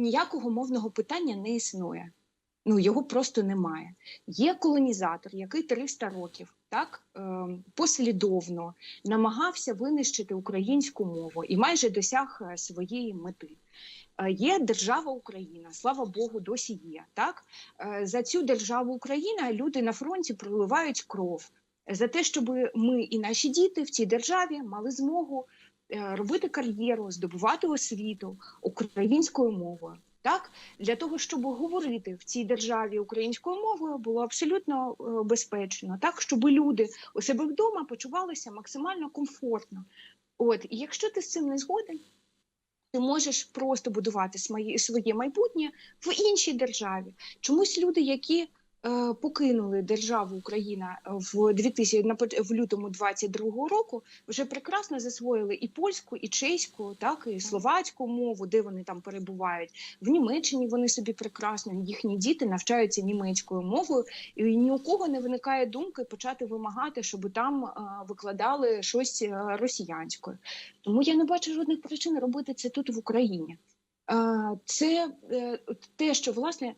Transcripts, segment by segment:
ніякого мовного питання не існує. Ну його просто немає. Є колонізатор, який 300 років так е, послідовно намагався винищити українську мову і майже досяг е, своєї мети. Е, Є держава Україна, слава Богу, досі є. Так за цю державу Україна люди на фронті проливають кров за те, щоб ми і наші діти в цій державі мали змогу робити кар'єру, здобувати освіту українською мовою. Так, для того, щоб говорити в цій державі українською мовою, було абсолютно е, безпечно, так щоб люди у себе вдома почувалися максимально комфортно. От, і якщо ти з цим не згоден, ти можеш просто будувати своє, майбутнє в іншій державі. Чомусь люди, які е, покинули державу Україна в 2000, на поч- в лютому 22 року, вже прекрасно засвоїли і польську, і чеську, так і словацьку мову, де вони там перебувають. В Німеччині вони собі прекрасно, їхні діти навчаються німецькою мовою, і ні у кого не виникає думки почати вимагати, щоб там е, викладали щось е, росіянською. Тому я не бачу жодних причин робити це тут в Україні. Е, Це е, те, що власне е,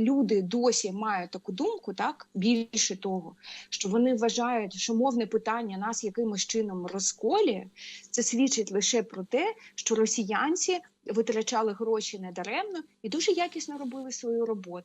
люди досі мають таку думку, так більше того, що вони вважають, що мовне питання нас якимось чином розколює, це свідчить лише про те, що росіянці витрачали гроші недаремно і дуже якісно робили свою роботу.